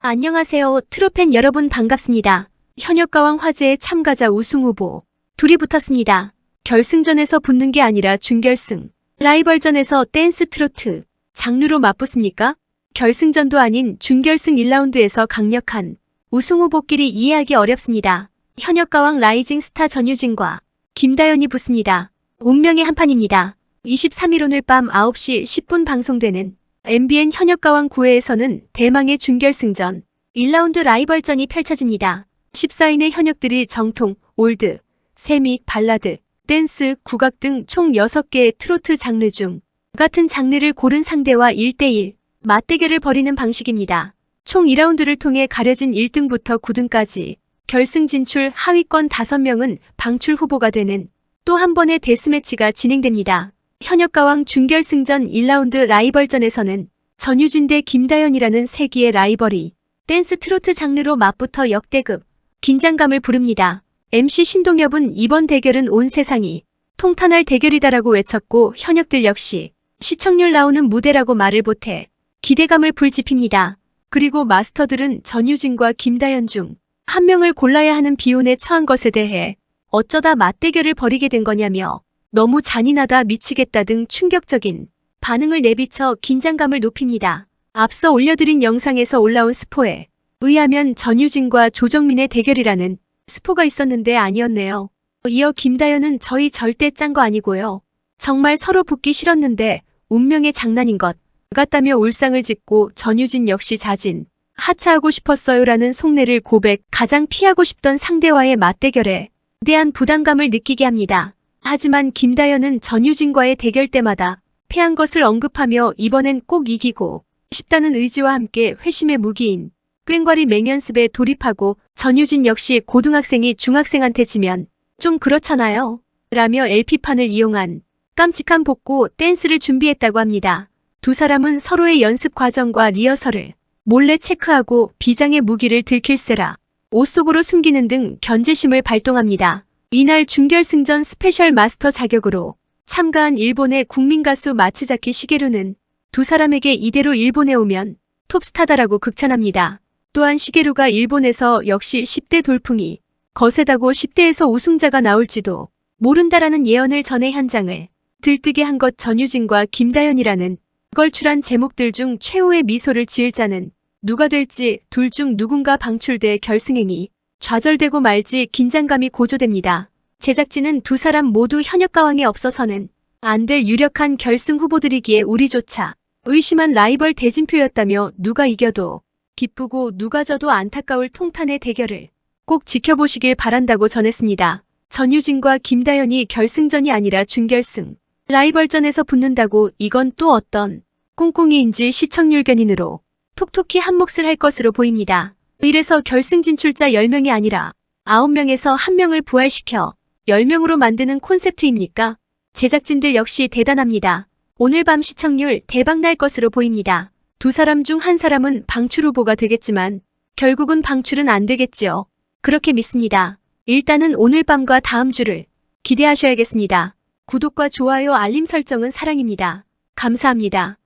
안녕하세요. 트로팬 여러분 반갑습니다. 현역가왕 화제의 참가자 우승 후보. 둘이 붙었습니다. 결승전에서 붙는 게 아니라 준결승. 라이벌전에서 댄스 트로트. 장르로 맞붙습니까? 결승전도 아닌 준결승 1라운드에서 강력한 우승 후보끼리 이해하기 어렵습니다. 현역가왕 라이징 스타 전유진과 김다연이 붙습니다. 운명의 한판입니다. 23일 오늘 밤 9시 10분 방송되는 MBN 현역가왕 9회에서는 대망의 준결승전 1라운드 라이벌전이 펼쳐집니다. 14인의 현역들이 정통, 올드, 세미, 발라드, 댄스, 국악 등 총 6개의 트로트 장르 중 같은 장르를 고른 상대와 1대1 맞대결을 벌이는 방식입니다. 총 2라운드를 통해 가려진 1등부터 9등까지 결승 진출 하위권 5명은 방출 후보가 되는 또 한 번의 데스매치가 진행됩니다. 현역가왕 준결승전 1라운드 라이벌전에서는 전유진 대 김다연이라는 세기의 라이벌이 댄스 트로트 장르로 맞붙어 역대급 긴장감을 부릅니다. MC 신동엽은 이번 대결은 온 세상이 통탄할 대결이다라고 외쳤고 현역들 역시 시청률 나오는 무대라고 말을 보태 기대감을 불지핍니다. 그리고 마스터들은 전유진과 김다연 중 한 명을 골라야 하는 비운에 처한 것에 대해 어쩌다 맞대결을 벌이게 된 거냐며 너무 잔인하다 미치겠다 등 충격적인 반응을 내비쳐 긴장감을 높입니다. 앞서 올려드린 영상에서 올라온 스포에 의하면 전유진과 조정민의 대결이라는 스포가 있었는데 아니었네요. 이어 김다연은 저희 절대 짠 거 아니고요. 정말 서로 붙기 싫었는데 운명의 장난인 것 같다며 울상을 짓고 전유진 역시 자진 하차하고 싶었어요라는 속내를 고백 가장 피하고 싶던 상대와의 맞대결에 대한 부담감을 느끼게 합니다. 하지만 김다연은 전유진과의 대결 때마다 패한 것을 언급하며 이번엔 꼭 이기고 싶다는 의지와 함께 회심의 무기인 꽹과리 맹연습에 돌입하고 전유진 역시 고등학생이 중학생한테 지면 좀 그렇잖아요. 라며 LP판을 이용한 깜찍한 복고 댄스를 준비했다고 합니다. 두 사람은 서로의 연습 과정과 리허설을 몰래 체크하고 비장의 무기를 들킬세라 옷 속으로 숨기는 등 견제심을 발동합니다. 이날 준결승전 스페셜 마스터 자격으로 참가한 일본의 국민 가수 마츠자키 시게루는 두 사람에게 이대로 일본에 오면 톱스타다라고 극찬합니다. 또한 시게루가 일본에서 역시 10대 돌풍이 거세다고 10대에서 우승자가 나올지도 모른다라는 예언을 전해 현장을 들뜨게 한 것 전유진과 김다연이라는 걸출한 제목들 중 최후의 미소를 지을 자는 누가 될지 둘 중 누군가 방출돼 결승행이 좌절되고 말지 긴장감이 고조됩니다. 제작진은 두 사람 모두 현역 가왕에 없어서는 안 될 유력한 결승 후보들이기에 우리조차 의심한 라이벌 대진표였다며 누가 이겨도 기쁘고 누가 져도 안타까울 통탄의 대결을 꼭 지켜보시길 바란다고 전했습니다. 전유진과 김다연이 결승전이 아니라 준결승 라이벌전에서 붙는다고 이건 또 어떤 꿍꿍이인지 시청률 견인으로 톡톡히 한 몫을 할 것으로 보입니다. 이래서 결승 진출자 10명이 아니라 9명에서 1명을 부활시켜 10명으로 만드는 콘셉트입니까? 제작진들 역시 대단합니다. 오늘 밤 시청률 대박 날 것으로 보입니다. 두 사람 중 한 사람은 방출 후보가 되겠지만 결국은 방출은 안 되겠지요. 그렇게 믿습니다. 일단은 오늘 밤과 다음 주를 기대하셔야겠습니다. 구독과 좋아요 알림 설정은 사랑입니다. 감사합니다.